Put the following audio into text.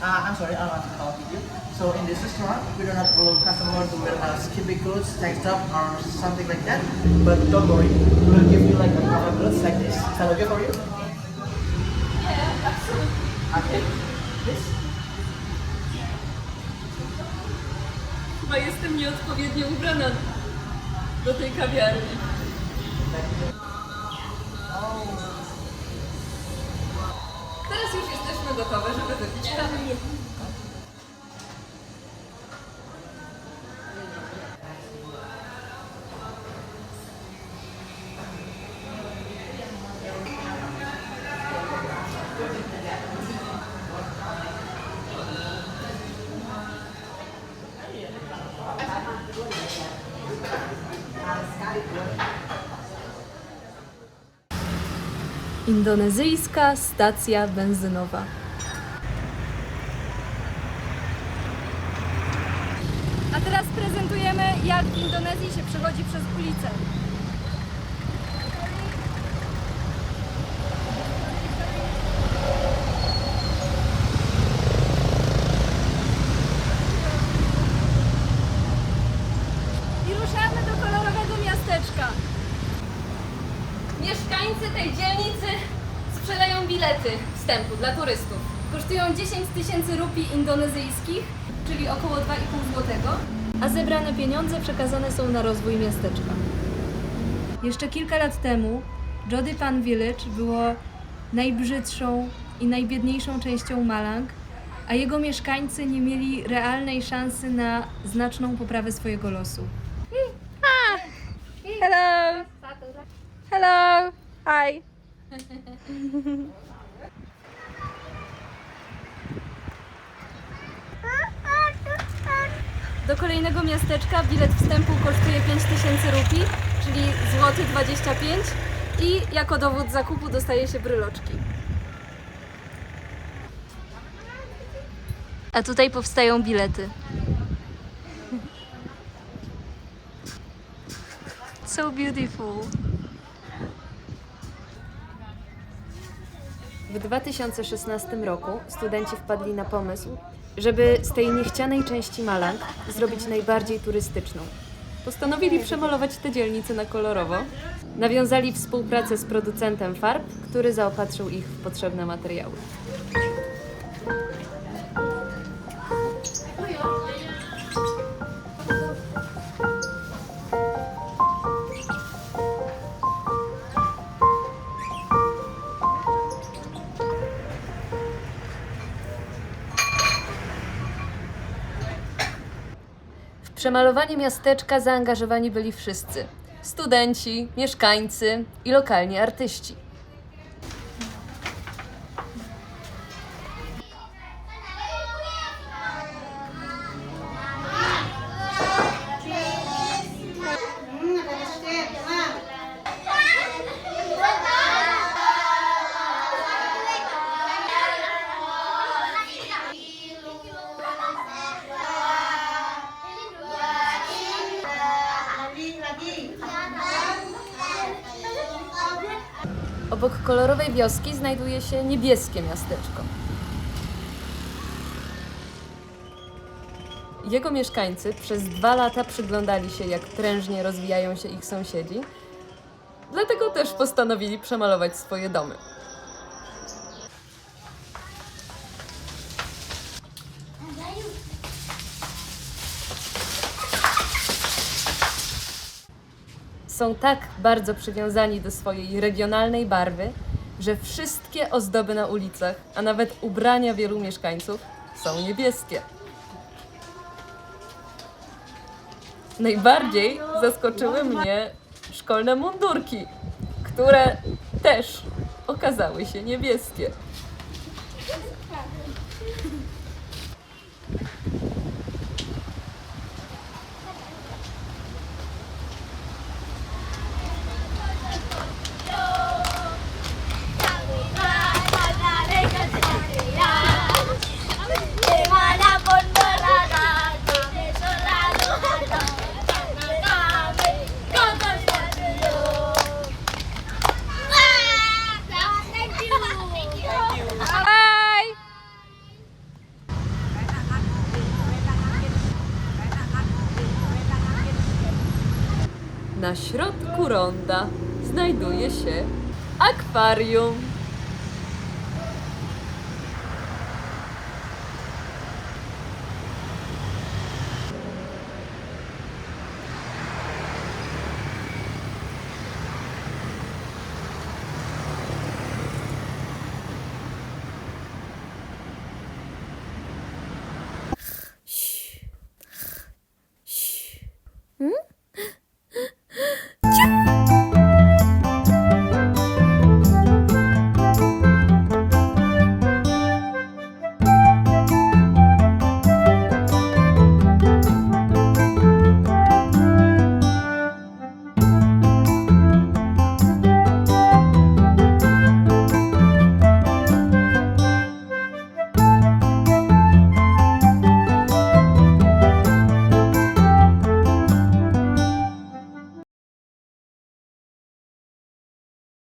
want to talk with you. So in this restaurant, we do not allow customers to wear uh, skimpy clothes, tank top, or something like that. But don't worry, we will give you like a proper clothes like this. Is that okay for you? Yeah, absolutely. Okay. This. Chyba jestem nieodpowiednio ubrana do tej kawiarni. Teraz już jesteśmy gotowe, żeby wypić kawę. Indonezyjska stacja benzynowa. Teraz prezentujemy, jak w Indonezji się przechodzi przez ulicę. I ruszamy do kolorowego miasteczka. Mieszkańcy tej dzielnicy sprzedają bilety wstępu dla turystów. Kosztują 10 tysięcy rupii indonezyjskich, czyli około 2,5 złotego. a zebrane pieniądze przekazane są na rozwój miasteczka. Jeszcze kilka lat temu Jodipan Village było najbrzydszą i najbiedniejszą częścią Malang, a jego mieszkańcy nie mieli realnej szansy na znaczną poprawę swojego losu. Hello! Hello! Hi! Do kolejnego miasteczka bilet wstępu kosztuje 5000 rupii, czyli złoty 25 i jako dowód zakupu dostaje się bryloczki. A tutaj powstają bilety. So beautiful. W 2016 roku studenci wpadli na pomysł, żeby z tej niechcianej części Malang zrobić najbardziej turystyczną. Postanowili przemalować tę dzielnicę na kolorowo. Nawiązali współpracę z producentem farb, który zaopatrzył ich w potrzebne materiały. Przemalowanie miasteczka zaangażowani byli wszyscy: studenci, mieszkańcy i lokalni artyści. Obok kolorowej wioski znajduje się niebieskie miasteczko. Jego mieszkańcy przez dwa lata przyglądali się, jak prężnie rozwijają się ich sąsiedzi, dlatego też postanowili przemalować swoje domy. Są tak bardzo przywiązani do swojej regionalnej barwy, że wszystkie ozdoby na ulicach, a nawet ubrania wielu mieszkańców są niebieskie. Najbardziej zaskoczyły mnie szkolne mundurki, które też okazały się niebieskie. Na środku ronda znajduje się akwarium.